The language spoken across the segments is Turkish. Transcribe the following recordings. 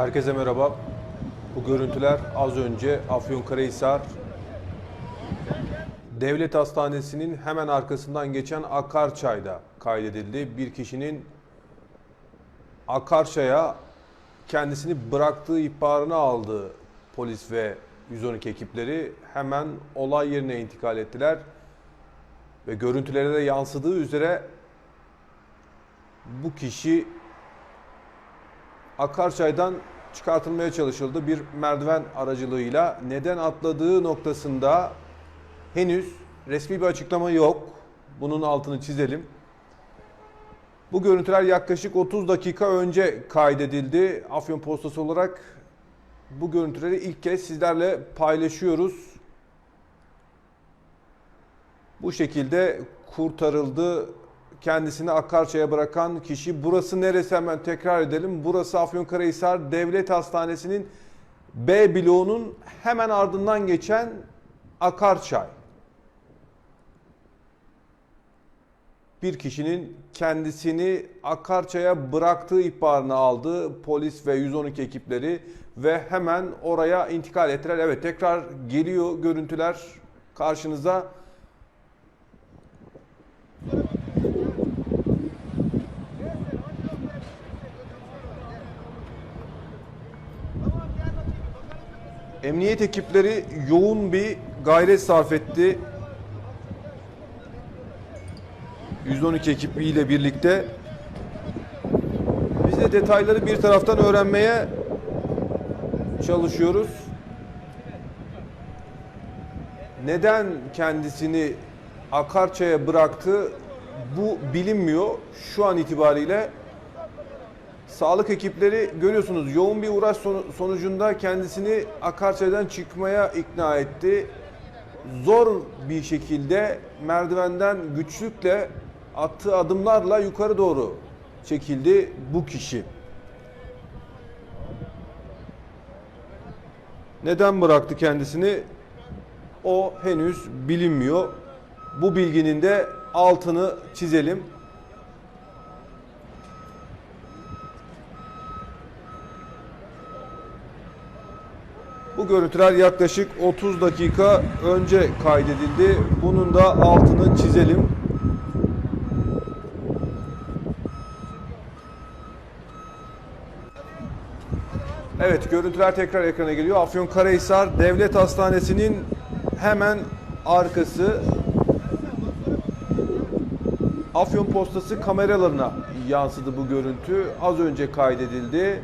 Herkese merhaba. Bu görüntüler az önce Afyonkarahisar Devlet Hastanesi'nin hemen arkasından geçen Akarçay'da kaydedildi. Bir kişinin Akarçay'a kendisini bıraktığı ihbarını aldı polis ve 112 ekipleri. Hemen olay yerine intikal ettiler. Ve görüntülere de yansıdığı üzere bu kişi Akarçay'dan çıkartılmaya çalışıldı bir merdiven aracılığıyla. Neden atladığı noktasında henüz resmi bir açıklama yok. Bunun altını çizelim. Bu görüntüler yaklaşık 30 dakika önce kaydedildi. Afyon Postası olarak bu görüntüleri ilk kez sizlerle paylaşıyoruz. Bu şekilde kurtarıldı. Kendisini Akarçay'a bırakan kişi. Burası neresi hemen tekrar edelim. Burası Afyonkarahisar Devlet Hastanesi'nin B bloğunun hemen ardından geçen Akarçay. Bir kişinin kendisini Akarçay'a bıraktığı ihbarını aldı polis ve 112 ekipleri ve hemen oraya intikal ettiler. Evet tekrar geliyor görüntüler karşınıza. Emniyet ekipleri yoğun bir gayret sarf etti. 112 ekibiyle birlikte biz de detayları bir taraftan öğrenmeye çalışıyoruz. Neden kendisini Akarçay'a bıraktı bu bilinmiyor şu an itibariyle. Sağlık ekipleri görüyorsunuz yoğun bir uğraş sonu- sonucunda kendisini Akarçay'dan çıkmaya ikna etti. Zor bir şekilde merdivenden güçlükle attığı adımlarla yukarı doğru çekildi bu kişi. Neden bıraktı kendisini? O henüz bilinmiyor. Bu bilginin de altını çizelim. Bu görüntüler yaklaşık 30 dakika önce kaydedildi. Bunun da altını çizelim. Evet görüntüler tekrar ekrana geliyor. Afyonkarahisar Devlet Hastanesi'nin hemen arkası Afyon Postası kameralarına yansıdı bu görüntü. Az önce kaydedildi.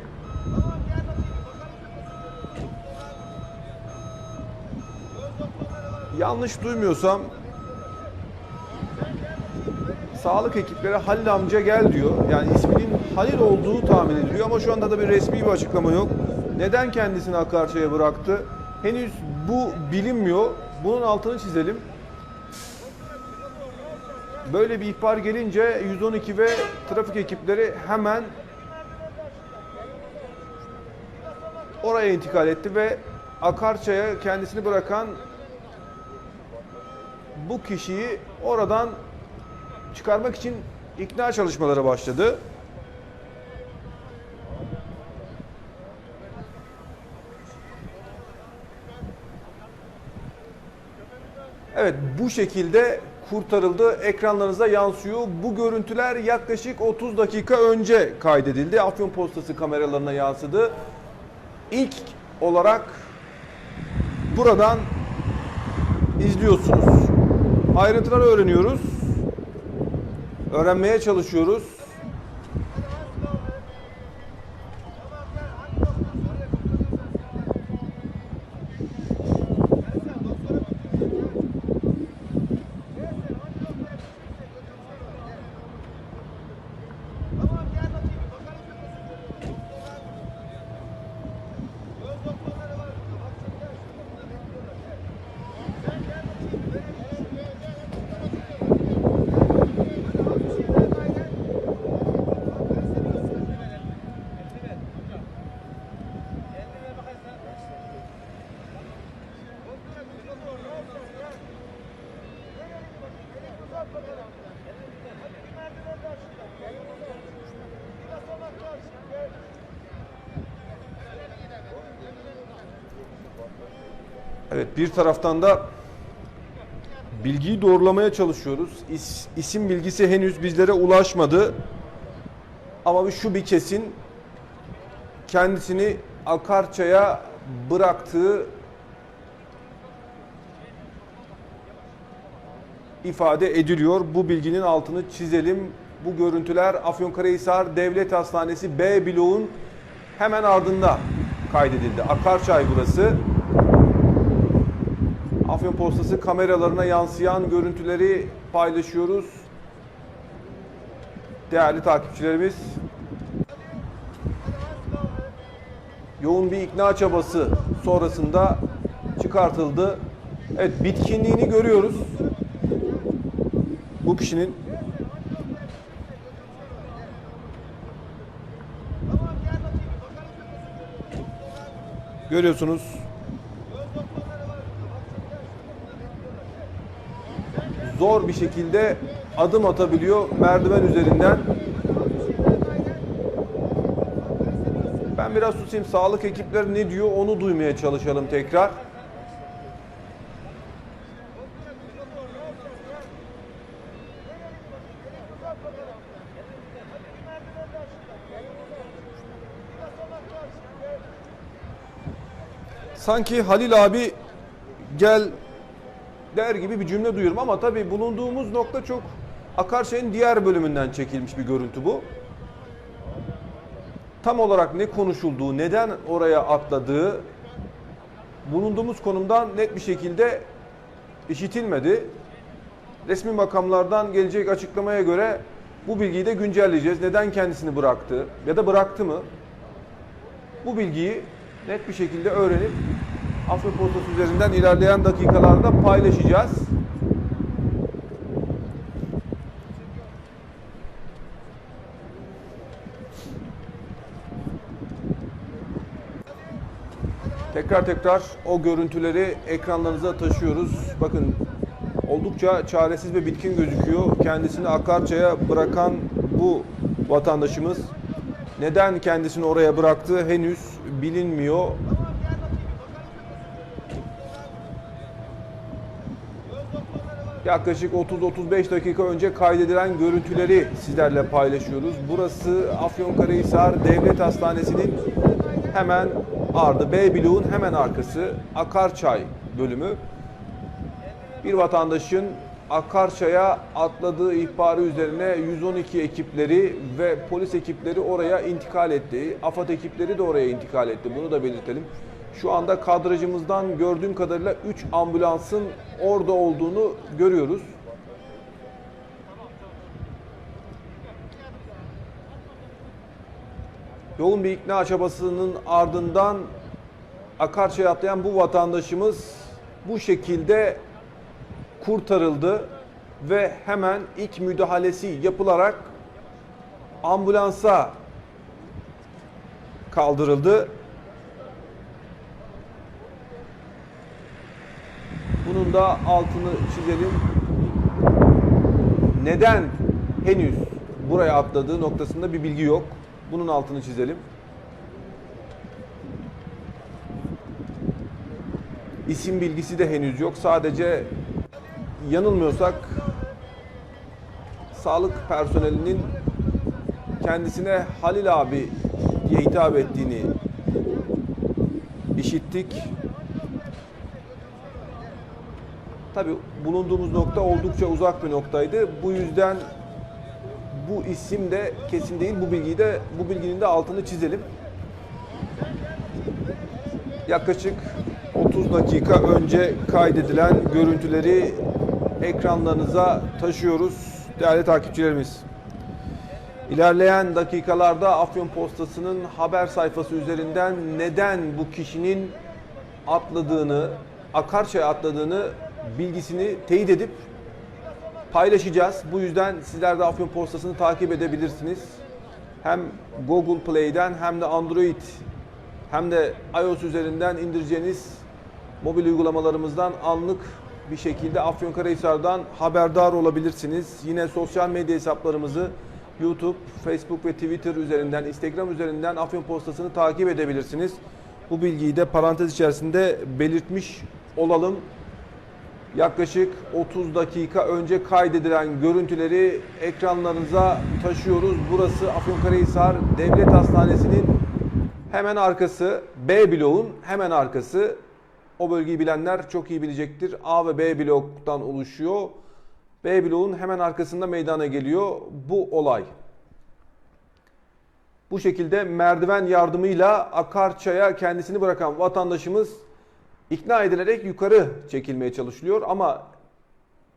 Yanlış duymuyorsam sağlık ekipleri Halil amca gel diyor. Yani isminin Halil olduğu tahmin ediliyor ama şu anda da bir resmi bir açıklama yok. Neden kendisini Akarçay'a bıraktı? Henüz bu bilinmiyor. Bunun altını çizelim. Böyle bir ihbar gelince 112 ve trafik ekipleri hemen oraya intikal etti ve Akarçay'a kendisini bırakan bu kişiyi oradan çıkarmak için ikna çalışmaları başladı. Evet bu şekilde kurtarıldı. Ekranlarınıza yansıyor. Bu görüntüler yaklaşık 30 dakika önce kaydedildi. Afyon Postası kameralarına yansıdı. İlk olarak buradan izliyorsunuz. Ayrıntıları öğreniyoruz. Öğrenmeye çalışıyoruz. Evet bir taraftan da bilgiyi doğrulamaya çalışıyoruz. İs, isim bilgisi henüz bizlere ulaşmadı. Ama şu bir kesin kendisini Akarça'ya bıraktığı ifade ediliyor. Bu bilginin altını çizelim. Bu görüntüler Afyonkarahisar Devlet Hastanesi B bloğun hemen ardında kaydedildi. Akarçay burası. Afyon Postası kameralarına yansıyan görüntüleri paylaşıyoruz. Değerli takipçilerimiz, yoğun bir ikna çabası sonrasında çıkartıldı. Evet, bitkinliğini görüyoruz. Bu kişinin görüyorsunuz zor bir şekilde adım atabiliyor merdiven üzerinden. Ben biraz susayım. Sağlık ekipleri ne diyor onu duymaya çalışalım tekrar. Sanki Halil abi gel der gibi bir cümle duyuyorum ama tabii bulunduğumuz nokta çok Akarşehir'in diğer bölümünden çekilmiş bir görüntü bu. Tam olarak ne konuşulduğu, neden oraya atladığı bulunduğumuz konumdan net bir şekilde işitilmedi. Resmi makamlardan gelecek açıklamaya göre bu bilgiyi de güncelleyeceğiz. Neden kendisini bıraktı ya da bıraktı mı? Bu bilgiyi net bir şekilde öğrenip Afyon üzerinden ilerleyen dakikalarda paylaşacağız. Tekrar tekrar o görüntüleri ekranlarınıza taşıyoruz. Bakın oldukça çaresiz ve bitkin gözüküyor. Kendisini Akarça'ya bırakan bu vatandaşımız neden kendisini oraya bıraktığı henüz bilinmiyor. Yaklaşık 30-35 dakika önce kaydedilen görüntüleri sizlerle paylaşıyoruz. Burası Afyonkarahisar Devlet Hastanesi'nin hemen ardı, B bloğun hemen arkası Akarçay bölümü. Bir vatandaşın Akarçay'a atladığı ihbarı üzerine 112 ekipleri ve polis ekipleri oraya intikal etti. AFAD ekipleri de oraya intikal etti. Bunu da belirtelim. Şu anda kadrajımızdan gördüğüm kadarıyla 3 ambulansın orada olduğunu görüyoruz. Yoğun bir ikna çabasının ardından Akarçay'a atlayan bu vatandaşımız bu şekilde kurtarıldı ve hemen ilk müdahalesi yapılarak ambulansa kaldırıldı. Bunun da altını çizelim. Neden henüz buraya atladığı noktasında bir bilgi yok. Bunun altını çizelim. İsim bilgisi de henüz yok. Sadece yanılmıyorsak sağlık personelinin kendisine Halil abi diye hitap ettiğini işittik. Tabi bulunduğumuz nokta oldukça uzak bir noktaydı. Bu yüzden bu isim de kesin değil. Bu bilgiyi de bu bilginin de altını çizelim. Yaklaşık 30 dakika önce kaydedilen görüntüleri ekranlarınıza taşıyoruz değerli takipçilerimiz. İlerleyen dakikalarda Afyon Postası'nın haber sayfası üzerinden neden bu kişinin atladığını, Akarçay'a atladığını bilgisini teyit edip paylaşacağız. Bu yüzden sizler de Afyon Postası'nı takip edebilirsiniz. Hem Google Play'den hem de Android hem de iOS üzerinden indireceğiniz mobil uygulamalarımızdan anlık bir şekilde Afyonkarahisar'dan haberdar olabilirsiniz. Yine sosyal medya hesaplarımızı YouTube, Facebook ve Twitter üzerinden, Instagram üzerinden Afyon Postası'nı takip edebilirsiniz. Bu bilgiyi de parantez içerisinde belirtmiş olalım. Yaklaşık 30 dakika önce kaydedilen görüntüleri ekranlarınıza taşıyoruz. Burası Afyonkarahisar Devlet Hastanesi'nin hemen arkası, B bloğun hemen arkası. O bölgeyi bilenler çok iyi bilecektir. A ve B bloktan oluşuyor. B bloğun hemen arkasında meydana geliyor bu olay. Bu şekilde merdiven yardımıyla Akarçay'a kendisini bırakan vatandaşımız ikna edilerek yukarı çekilmeye çalışılıyor ama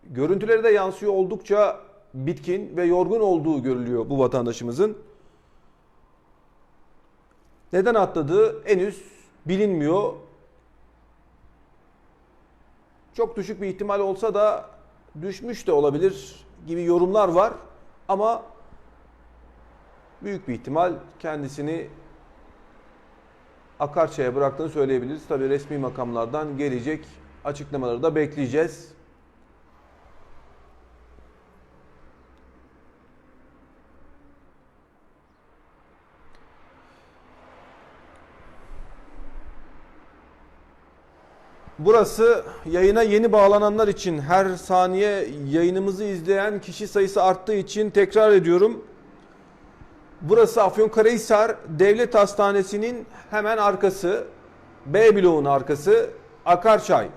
görüntüleri de yansıyor oldukça bitkin ve yorgun olduğu görülüyor bu vatandaşımızın. Neden atladığı henüz bilinmiyor. Çok düşük bir ihtimal olsa da düşmüş de olabilir gibi yorumlar var ama büyük bir ihtimal kendisini Akarçay'a bıraktığını söyleyebiliriz. Tabi resmi makamlardan gelecek açıklamaları da bekleyeceğiz. Burası yayına yeni bağlananlar için her saniye yayınımızı izleyen kişi sayısı arttığı için tekrar ediyorum. Burası Afyonkarahisar Devlet Hastanesi'nin hemen arkası, B bloğun arkası Akarçay.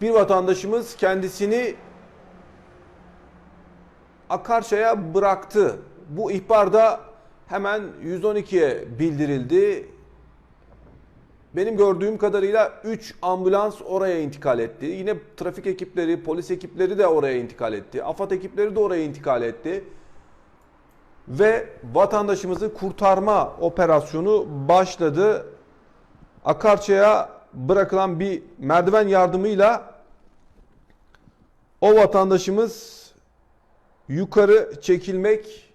Bir vatandaşımız kendisini Akarçay'a bıraktı. Bu ihbar da hemen 112'ye bildirildi. Benim gördüğüm kadarıyla 3 ambulans oraya intikal etti. Yine trafik ekipleri, polis ekipleri de oraya intikal etti. AFAD ekipleri de oraya intikal etti. Ve vatandaşımızı kurtarma operasyonu başladı. Akarçay'a bırakılan bir merdiven yardımıyla o vatandaşımız yukarı çekilmek,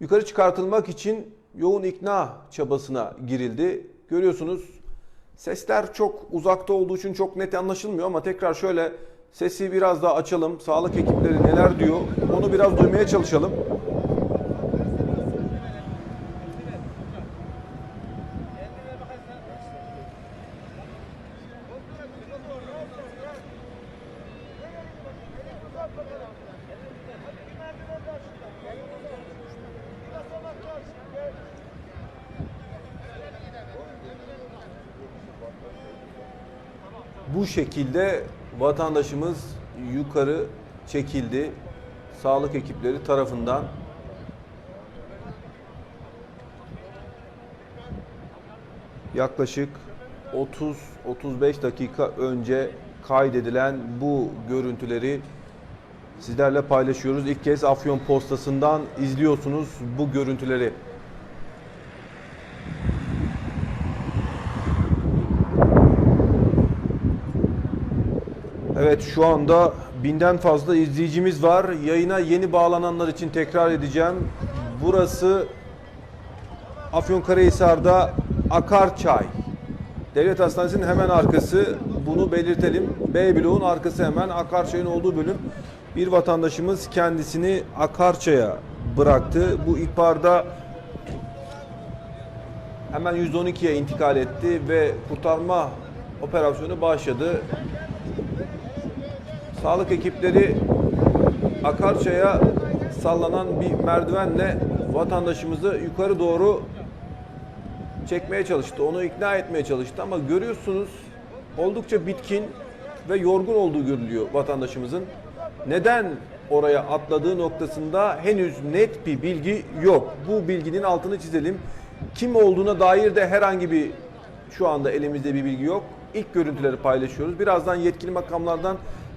yukarı çıkartılmak için yoğun ikna çabasına girildi. Görüyorsunuz sesler çok uzakta olduğu için çok net anlaşılmıyor ama tekrar şöyle sesi biraz daha açalım. Sağlık ekipleri neler diyor onu biraz duymaya çalışalım. Bu şekilde vatandaşımız yukarı çekildi. Sağlık ekipleri tarafından. Yaklaşık 30-35 dakika önce kaydedilen bu görüntüleri sizlerle paylaşıyoruz. İlk kez Afyon Postası'ndan izliyorsunuz bu görüntüleri. Evet şu anda binden fazla izleyicimiz var. Yayına yeni bağlananlar için tekrar edeceğim. Burası Afyonkarahisar'da Akarçay. Devlet Hastanesi'nin hemen arkası. Bunu belirtelim. B bloğun arkası hemen Akarçay'ın olduğu bölüm. Bir vatandaşımız kendisini Akarçay'a bıraktı. Bu ihbarda hemen 112'ye intikal etti ve kurtarma operasyonu başladı. Sağlık ekipleri Akarçay'a sallanan bir merdivenle vatandaşımızı yukarı doğru çekmeye çalıştı. Onu ikna etmeye çalıştı ama görüyorsunuz oldukça bitkin ve yorgun olduğu görülüyor vatandaşımızın. Neden oraya atladığı noktasında henüz net bir bilgi yok. Bu bilginin altını çizelim. Kim olduğuna dair de herhangi bir şu anda elimizde bir bilgi yok. İlk görüntüleri paylaşıyoruz. Birazdan yetkili makamlardan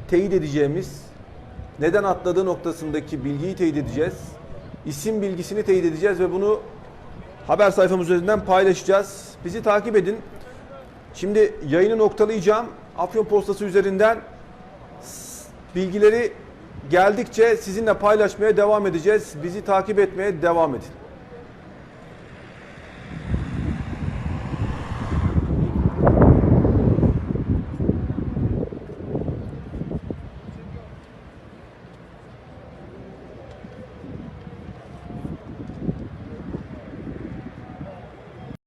teyit edeceğimiz neden atladığı noktasındaki bilgiyi teyit edeceğiz. İsim bilgisini teyit edeceğiz ve bunu haber sayfamız üzerinden paylaşacağız. Bizi takip edin. Şimdi yayını noktalayacağım. Afyon Postası üzerinden bilgileri geldikçe sizinle paylaşmaya devam edeceğiz. Bizi takip etmeye devam edin.